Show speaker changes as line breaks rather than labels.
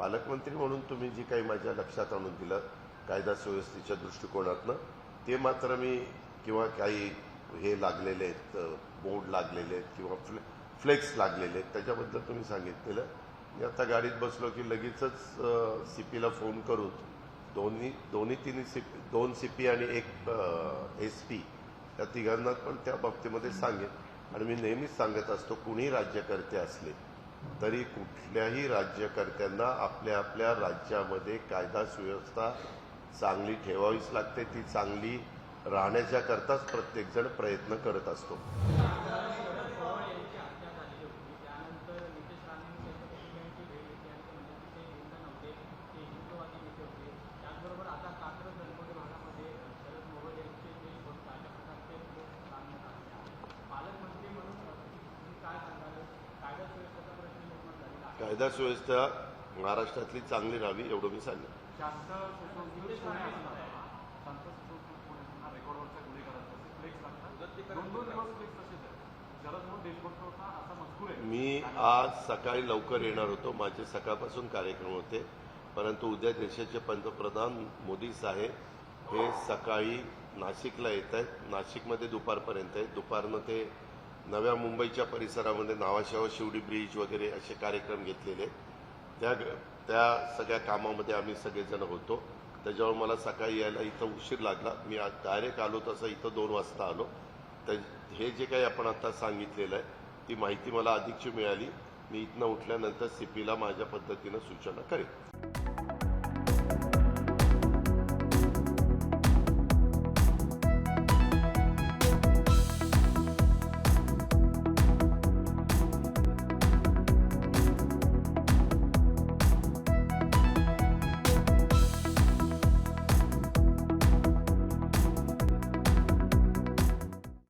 पालकमंत्री म्हणून तुम्ही जी काही माझ्या लक्षात आणून दिलं कायदा सुव्यवस्थेच्या दृष्टिकोनातनं ते मात्र मी किंवा काही हे लागलेले आहेत बोर्ड लागलेले आहेत किंवा फ्ले फ्लेक्स लागलेले आहेत त्याच्याबद्दल तुम्ही सांगितलेलं. मी आता गाडीत बसलो की लगेचच सी पीला फोन करून दोन्ही दोन्ही तिन्ही सी दोन सी पी आणि एक एस पी त्या तिघांना पण त्या बाबतीमध्ये सांगेन. आणि मी नेहमीच सांगत असतो कुणी राज्यकर्ते असले तरी कुठल्याही राज्यकर्त्यांना आपल्या आपल्या राज्यामध्ये कायदा सुव्यवस्था चांगली ठेवावीच लागते. ती चांगली राहण्याच्या करताच प्रत्येकजण प्रयत्न करत असतो.
कायदा
सुव्यवस्था महाराष्ट्रातली चांगली राहावी एवढं मी सांगेन. मी आज सकाळी लवकर येणार होतो. माझे सकाळपासून कार्यक्रम होते. परंतु उद्या देशाचे पंतप्रधान मोदी साहेब हे सकाळी नाशिकला येत आहेत. नाशिकमध्ये दुपारपर्यंत आहेत. दुपारनं ते नव्या मुंबईच्या परिसरामध्ये नावाशेवा शिवडी ब्रिज वगैरे असे कार्यक्रम घेतलेले त्या त्या सगळ्या कामामध्ये आम्ही सगळेजण होतो. त्याच्यावर मला सकाळी यायला इथं उशीर लागला. मी आज डायरेक्ट आलो तसं इथं दोन वाजता आलो. तर हे जे काही आपण आता सांगितलेलं आहे ती माहिती मला अधिकची मिळाली. मी इथनं उठल्यानंतर सीपीला माझ्या पद्धतीनं सूचना करेन.